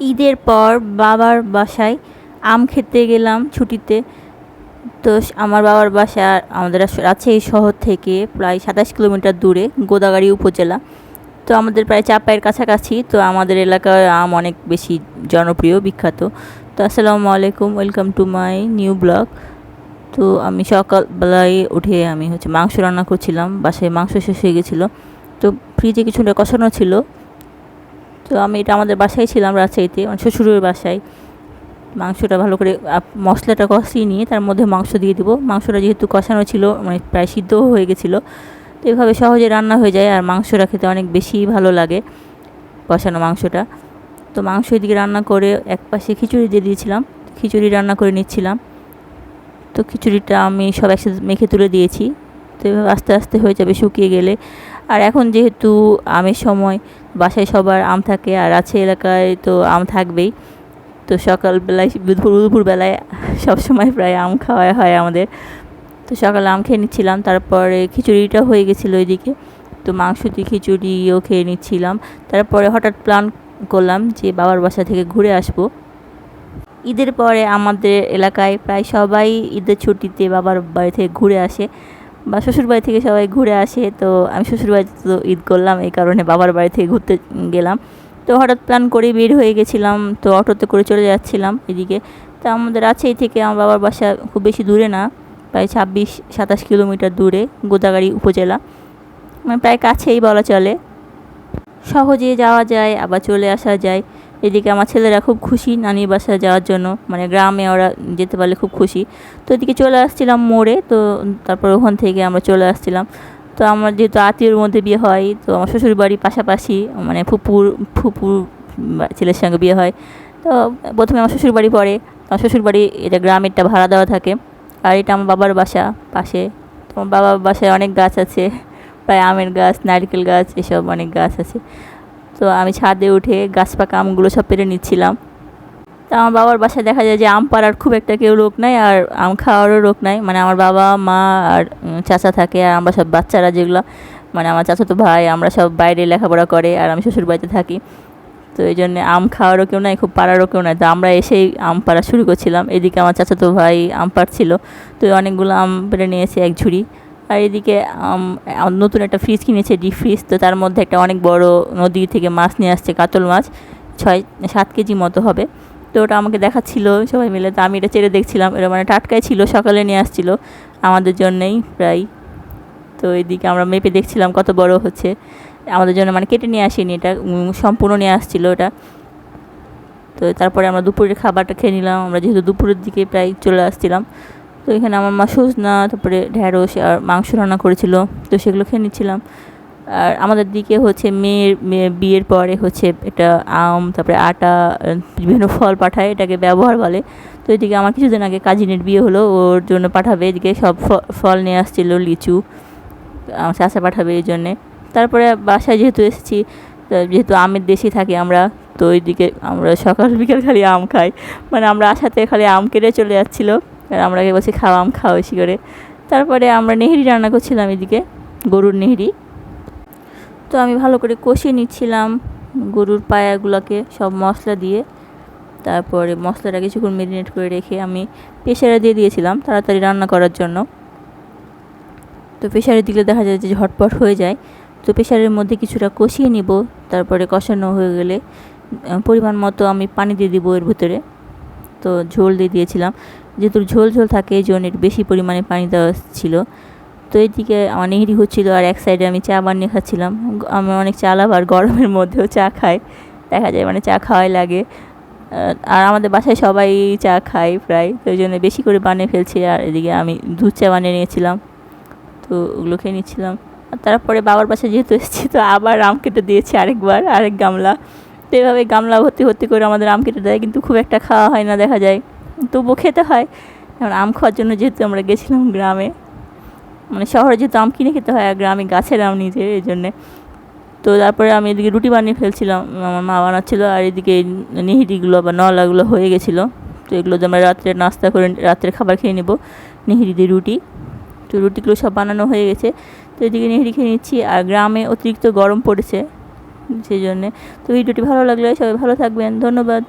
ঈদের পর বাবার বাসায় আম খেতে গেলাম ছুটিতে। তো আমার বাবার বাসা আমাদের আস- রাজশাহী শহর থেকে প্রায় সাতাশ কিলোমিটার দূরে, গোদাগাড়ি উপজেলা। তো আমাদের প্রায় চাপায়ের কাছাকাছি, তো আমাদের এলাকায় আম অনেক বেশি জনপ্রিয়, বিখ্যাত। তো আসসালামু আলাইকুম, welcome to my new blog. তো আমি সকালবেলায় উঠে আমি হচ্ছে মাংস রান্না করছিলাম, বাসায় মাংস শেষ হয়ে গেছিল। তো ফ্রিজে কিছুটা কষানো ছিল তো আমি এটা আমাদের বাসায় ছিলাম রাজশাহীতে মানে শ্বশুরের বাসায়। মাংসটা ভালো করে মশলাটা কষিয়ে নিয়ে তার মধ্যে মাংস দিয়ে দিব। মাংসটা যেহেতু কষানো ছিল মানে প্রায় সিদ্ধও হয়ে গেছিল। তো এভাবে সহজে রান্না হয়ে যায় আর মাংসটা খেতে অনেক বেশি ভালো লাগে কষানো মাংসটা। তো মাংস এদিকে রান্না করে এক পাশে খিচুড়ি দিয়ে দিয়েছিলাম। খিচুড়ি রান্না করে নিচ্ছিলাম। তো খিচুড়িটা আমি সব একসাথে মেখে তুলে দিয়েছি। তো এভাবে আস্তে আস্তে হয়ে যাবে শুকিয়ে গেলে। আর এখন যেহেতু আমের সময় বাসায় সবার আম থাকে আর আছে এলাকায় তো আম থাকবেই। তো সকালবেলায় দুপুর, দুপুরবেলায় সবসময় প্রায় আম খাওয়া হয় আমাদের। তো সকালে আম খেয়ে নিচ্ছিলাম, তারপরে খিচুড়িটা হয়ে গেছিল ওইদিকে। তো মাংস দিয়ে খিচুড়িও খেয়ে নিচ্ছিলাম। তারপরে হঠাৎ প্ল্যান করলাম যে বাবার বাসা থেকে ঘুরে আসব। ঈদের পরে আমাদের এলাকায় প্রায় সবাই ঈদের ছুটিতে বাবার বাড়ি থেকে ঘুরে আসে। বা শ্বশুরবাড়ি থেকে সবাই ঘুরে আসে, তো আমি শ্বশুর বাড়িতে তো ঈদ করলাম, এই কারণে বাবার বাড়ি থেকে ঘুরতে গেলাম। তো হঠাৎ প্ল্যান করে বের হয়ে গেছিলাম, তো অটোতে করে চলে যাচ্ছিলাম এদিকে। তো আমাদের আছেই থেকে, আমার বাবার বাসা খুব বেশি দূরে না, প্রায় ছাব্বিশ, সাতাশ কিলোমিটার দূরে, গোদাগাড়ি উপজেলা। মানে প্রায় কাছেই বলা চলে। সহজে যাওয়া যায়, আবার চলে আসা যায়। এদিকে আমার ছেলেরা খুব খুশি নানির বাসায় যাওয়ার জন্য। মানে গ্রামে ওরা যেতে পারলে খুব খুশি। তো এদিকে চলে আসছিলাম মোড়ে, তো তারপর ওখান থেকে আমরা চলে আসছিলাম। তো আমার যেহেতু আত্মীয়র মধ্যে বিয়ে হয়, তো আমার শ্বশুর বাড়ি পাশাপাশি মানে ফুপুর ফুপুর ছেলের সঙ্গে বিয়ে হয়। তো প্রথমে আমার শ্বশুর বাড়ি পড়ে। আমার শ্বশুর বাড়ি এটা গ্রামেরটা ভাড়া দেওয়া থাকে। আর এটা আমার বাবার বাসা পাশে। তো আমার বাবার বাসায় অনেক গাছ আছে। প্রায় আমের গাছ, নারকেল গাছ, এসব অনেক গাছ আছে। তো আমি ছাদে উঠে গাছ পাকা আমগুলো সব পেরে নিচ্ছিলাম। তো আমার বাবার বাসায় দেখা যায় যে আম পাড়ার খুব একটা কেউ লোক নাই আর আম খাওয়ারও লোক নাই। মানে আমার বাবা, মা আর চাচা থাকে আর আমরা সব বাচ্চারা যেগুলো। মানে আমার চাচাতো ভাই, আমরা সব বাইরে লেখাপড়া করে আর আমি শ্বশুর বাড়িতে থাকি। তো এই জন্যে আম খাওয়ারও কেউ নাই, খুব পাড়ারও কেউ নাই। তো আমরা এসেই আম পাড়া শুরু করছিলাম। এদিকে আমার চাচাতো ভাই আম পাড়ছিল। তো অনেকগুলো আম পেড়ে নিয়েছে এক ঝুড়ি। আর এদিকে নতুন একটা ফ্রিজ কিনেছে, ডিপ ফ্রিজ তো তার মধ্যে একটা অনেক বড় নদী থেকে মাছ নিয়ে আসছে, কাতল মাছ, ছয়, সাত কেজি মতো হবে। তো ওটা আমাকে দেখাচ্ছিল সবাই মিলে, তো আমি এটা চেড়ে দেখছিলাম, এটা মানে টাটকাই ছিল, সকালে নিয়ে আসছিল, আমাদের জন্যেই প্রায়। তো এদিকে আমরা মেপে দেখছিলাম কত বড় হচ্ছে, আমাদের জন্য মানে কেটে নিয়ে আসেনি এটা সম্পূর্ণ নিয়ে আসছিল ওটা। তো তারপরে আমরা দুপুরের খাবারটা খেয়ে নিলাম, আমরা যেহেতু দুপুরের দিকে প্রায় চলে আসছিলাম তো এখানে আমার মা সজনা, তারপরে ঢ্যাঁড়স আর মাংস রান্না করেছিল, তো সেগুলো খেয়ে নিচ্ছিলাম। আর আমাদের দিকে হচ্ছে মেয়ের, মেয়ে বিয়ের পরে হচ্ছে এটা আম, তারপরে আটা, বিভিন্ন ফল পাঠায়, এটাকে ব্যবহার বলে। তো এদিকে আমার কিছুদিন আগে কাজিনের বিয়ে হলো, ওর জন্য পাঠাবে, এদিকে সব ফল নিয়ে আসছিল, লিচু চাষা পাঠাবে এই জন্যে। তারপরে বাসায় যেহেতু এসেছি যেহেতু আমের দেশে থাকি আমরা, তো ওইদিকে আমরা সকাল বিকাল খালি আম খাই। মানে আমরা আসাতে খালি আম কেটে চলে যাচ্ছিল। আমরা বলছি খাওয়া আম, খাওয়া বেশি করে। তারপরে আমরা নেহরি রান্না করছিলাম এদিকে, গরুর নেহরি। তো আমি ভালো করে কষিয়ে নিচ্ছিলাম গরুর পায়াগুলোকে সব মশলা দিয়ে। তারপরে মশলাটা কিছুক্ষণ মেরিনেট করে রেখে আমি প্রেশারে দিয়ে দিয়েছিলাম তাড়াতাড়ি রান্না করার জন্য। তো প্রেশারে দিলে দেখা যায় যে ঝটপট হয়ে যায়। তো প্রেশারের মধ্যে কিছুটা কষিয়ে নিব, তারপরে কষানো হয়ে গেলে পরিমাণ মতো আমি পানি দিয়ে দিব এর ভিতরে। তো ঝোল দিয়ে দিয়েছিলাম। যেহেতু ঝোল ঝোল থাকে, এই জন্য বেশি পরিমাণে পানি দেওয়া ছিল। তো এইদিকে আমার নেহরি হচ্ছিল আর এক সাইডে আমি চা বানিয়ে খাচ্ছিলাম। আমি অনেক চা লাভার গরমের মধ্যেও চা খাই। দেখা যায় মানে চা খাওয়াই লাগে। আর আমাদের বাসায় সবাই চা খায় প্রায়। তো ওই জন্য বেশি করে বানিয়ে ফেলছি আর এদিকে আমি দুধ চা বানিয়ে নিয়েছিলাম। তো ওগুলো খেয়ে নিচ্ছিলাম। আর তারপরে বাবার বাসায় যেহেতু এসেছি, তো আবার আম কেটে দিয়েছি আরেকবার, আরেক গামলা। তো এভাবে গামলা ভর্তি ভর্তি করে আমাদের আম কেটে দেয়, কিন্তু খুব একটা খাওয়া হয় না, দেখা যায়। তবুও খেতে হয়। এখন আম খাওয়ার জন্য যেহেতু আমরা গেছিলাম গ্রামে মানে শহরে যেহেতু আম কিনে খেতে হয় আর গ্রামে গাছের আম নিজে এই জন্যে। তো তারপরে আমি এদিকে রুটি বানিয়ে ফেলছিলাম, আমার মা বানাচ্ছিলো আর এদিকে নিহিরিগুলো বা নলাগুলো হয়ে গেছিল। তো এগুলো আমরা রাত্রে নাস্তা করে রাত্রের খাবার খেয়ে নেব, নিহিরি দিয়ে রুটি। তো রুটিগুলো সব বানানো হয়ে গেছে। তো এদিকে নেহরি খেয়ে নিচ্ছি আর গ্রামে অতিরিক্ত গরম পড়েছে, সেই জন্যে। তো ভিডিওটি ভালো লাগলে সবাই ভালো থাকবেন, ধন্যবাদ।